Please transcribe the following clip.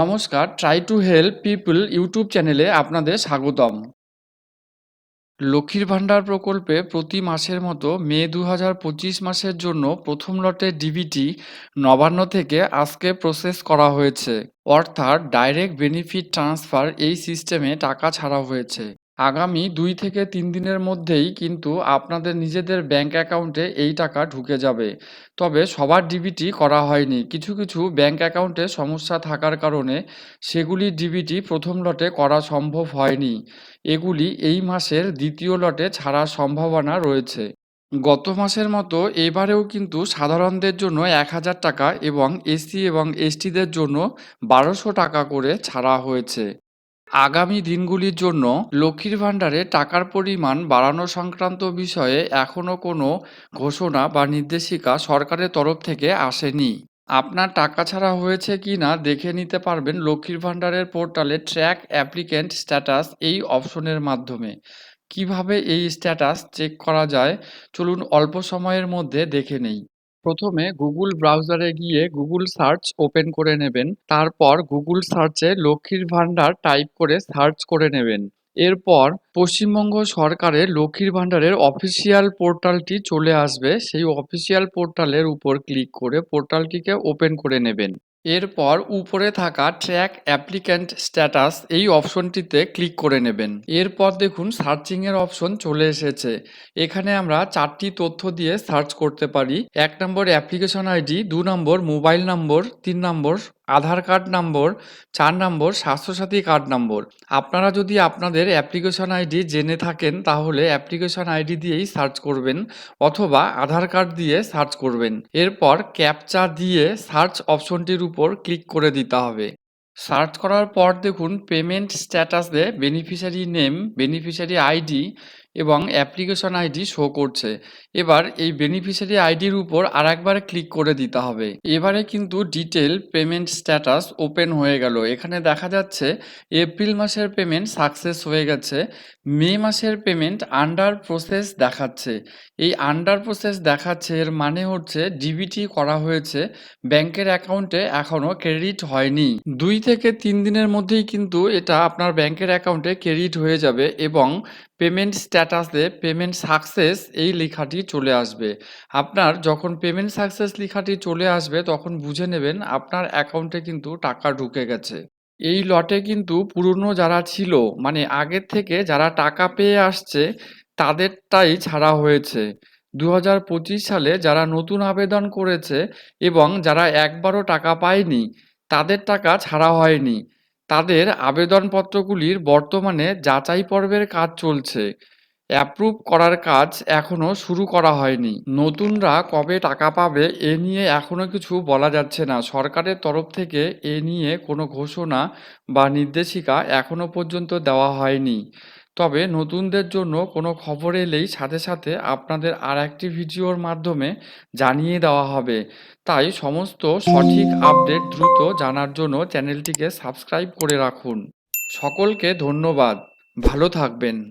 নমস্কার try to help people YouTube চ্যানেলে আপনাদের স্বাগতম। লক্ষ্মীর ভাণ্ডার প্রকল্পে প্রতি মাসের মতো মে দু হাজার পঁচিশ মাসের জন্য প্রথম লটে ডিবিটি নবান্ন থেকে আজকে প্রসেস করা হয়েছে। অর্থাৎ ডাইরেক্ট বেনিফিট ট্রান্সফার এই সিস্টেমে টাকা ছাড়া হয়েছে। আগামী দুই থেকে তিন দিনের মধ্যেই কিন্তু আপনাদের নিজেদের ব্যাংক অ্যাকাউন্টে এই টাকা ঢুকে যাবে। তবে সবার ডিবিটি করা হয়নি। কিছু কিছু ব্যাংক অ্যাকাউন্টে সমস্যা থাকার কারণে সেগুলি ডিবিটি প্রথম লটে করা সম্ভব হয়নি। এগুলি এই মাসের দ্বিতীয় লটে ছাড়ার সম্ভাবনা রয়েছে। গত মাসের মতো এবারেও কিন্তু সাধারণদের জন্য এক হাজার টাকা এবং এসসি এবং এসটিদের জন্য বারোশো টাকা করে ছাড়া হয়েছে। আগামী দিনগুলির জন্য লক্ষ্মীর ভাণ্ডারে টাকার পরিমাণ বাড়ানো সংক্রান্ত বিষয়ে এখনও কোনো ঘোষণা বা নির্দেশিকা সরকারের তরফ থেকে আসেনি। আপনার টাকা ছাড়া হয়েছে কি না দেখে নিতে পারবেন লক্ষ্মীর ভাণ্ডারের পোর্টালে ট্র্যাক অ্যাপ্লিক্যান্ট স্ট্যাটাস এই অপশনের মাধ্যমে। কীভাবে এই স্ট্যাটাস চেক করা যায়? চলুন অল্প সময়ের মধ্যে দেখে নেই। প্রথমে গুগল ব্রাউজারে গিয়ে গুগল সার্চ ওপেন করে নেবেন। তারপর গুগল সার্চে লক্ষ্মীর ভাণ্ডার টাইপ করে সার্চ করে নেবেন। এরপর পশ্চিমবঙ্গ সরকারের লক্ষ্মীর ভাণ্ডারের অফিসিয়াল পোর্টালটি চলে আসবে। সেই অফিসিয়াল পোর্টালের উপর ক্লিক করে পোর্টালটিকে ওপেন করে নেবেন। এরপর উপরে থাকা ট্র্যাক অ্যাপ্লিক্যান্ট স্ট্যাটাস এই অপশনটিতে ক্লিক করে নেবেন। এরপর দেখুন সার্চিংয়ের অপশন চলে এসেছে। এখানে আমরা চারটি তথ্য দিয়ে সার্চ করতে পারি। এক নম্বর অ্যাপ্লিকেশন আইডি দু নম্বর মোবাইল নম্বর তিন নম্বর আধার কার্ড নম্বর, চার নম্বর, স্বাস্থ্যসাথী কার্ড নম্বর। আপনারা যদি আপনাদের অ্যাপ্লিকেশন আইডি জেনে থাকেন, তাহলে অ্যাপ্লিকেশন আইডি দিয়েই সার্চ করবেন অথবা আধার কার্ড দিয়ে সার্চ করবেন। এরপর ক্যাপচা দিয়ে সার্চ অপশনটির উপর ক্লিক করে দিতে হবে। সার্চ করার পর দেখুন, পেমেন্ট স্ট্যাটাসে বেনিফিশিয়ারি নেম, বেনিফিশিয়ারি আইডি এবং অ্যাপ্লিকেশন আইডি শো করছে। এবার এই বেনিফিশিয়ারি আইডির উপর আরেকবার ক্লিক করে দিতে হবে। এবারে কিন্তু ডিটেল পেমেন্ট স্ট্যাটাস ওপেন হয়ে গেল। এখানে দেখা যাচ্ছে এপ্রিল মাসের পেমেন্ট সাকসেস হয়ে গেছে। মে মাসের পেমেন্ট আন্ডার প্রসেস দেখাচ্ছে। এই আন্ডার প্রসেস দেখাচ্ছে এর মানে হচ্ছে ডিবিটি করা হয়েছে। ব্যাংকের অ্যাকাউন্টে এখনও ক্রেডিট হয়নি। দুই থেকে তিন দিনের মধ্যেই কিন্তু এটা আপনার ব্যাংকের অ্যাকাউন্টে ক্রেডিট হয়ে যাবে এবং পেমেন্ট স্ট্যাটাসে পেমেন্ট সাকসেস এই লেখাটি চলে আসবে। আপনার যখন পেমেন্ট সাকসেস লেখাটি চলে আসবে, তখন বুঝে নেবেন আপনার অ্যাকাউন্টে কিন্তু টাকা ঢুকে গেছে। এই লটে কিন্তু পুরনো যারা ছিল মানে আগের থেকে যারা টাকা পেয়ে আসছে, তাদেরটাই ছাড়া হয়েছে। দু হাজার পঁচিশ সালে যারা নতুন আবেদন করেছে এবং যারা একবারও টাকা পায়নি, তাদের টাকা ছাড়া হয়নি। তাদের আবেদনপত্রগুলির বর্তমানে যাচাই পর্বের কাজ চলছে। অ্যাপ্রুভ করার কাজ এখনও শুরু করা হয়নি। নতুনরা কবে টাকা পাবে এ নিয়ে এখনও কিছু বলা যাচ্ছে না। সরকারের তরফ থেকে এ নিয়ে কোনো ঘোষণা বা নির্দেশিকা এখনও পর্যন্ত দেওয়া হয়নি। তবে নতুনদের জন্য কোনো খবর এলেই সাথে সাথে আপনাদের আর একটি ভিডিওর মাধ্যমে জানিয়ে দেওয়া হবে। তাই সমস্ত সঠিক আপডেট দ্রুত জানার জন্য চ্যানেলটিকে সাবস্ক্রাইব করে রাখুন। সকলকে ধন্যবাদ। ভালো থাকবেন।